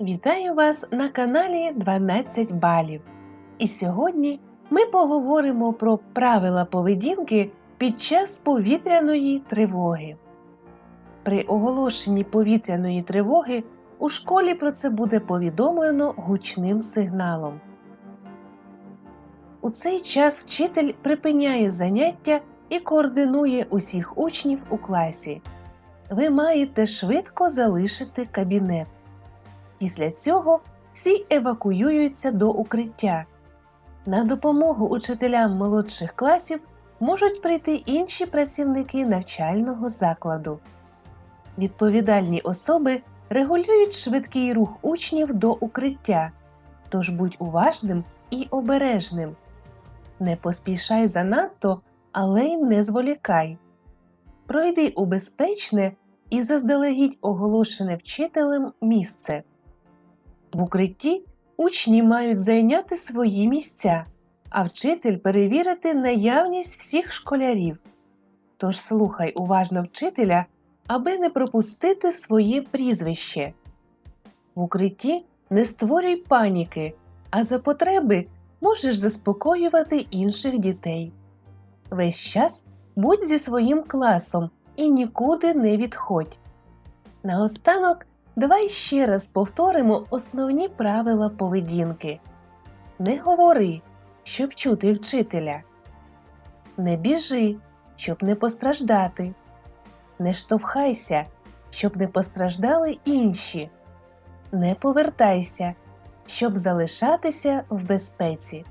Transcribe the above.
Вітаю вас на каналі 12 балів. І сьогодні ми поговоримо про правила поведінки під час повітряної тривоги. При оголошенні повітряної тривоги у школі про це буде повідомлено гучним сигналом. У цей час вчитель припиняє заняття і координує усіх учнів у класі. Ви маєте швидко залишити кабінет. Після цього всі евакуюються до укриття. На допомогу учителям молодших класів можуть прийти інші працівники навчального закладу. Відповідальні особи регулюють швидкий рух учнів до укриття, тож будь уважним і обережним. Не поспішай занадто, але й не зволікай. Пройди у безпечне і заздалегідь оголошене вчителем місце. В укритті учні мають зайняти свої місця, а вчитель перевірити наявність всіх школярів. Тож слухай уважно вчителя, аби не пропустити своє прізвище. В укритті не створюй паніки, а за потреби можеш заспокоювати інших дітей. Весь час будь зі своїм класом і нікуди не відходь. Наостанок давай ще раз повторимо основні правила поведінки. Не говори, щоб чути вчителя. Не біжи, щоб не постраждати. Не штовхайся, щоб не постраждали інші. Не повертайся, щоб залишатися в безпеці.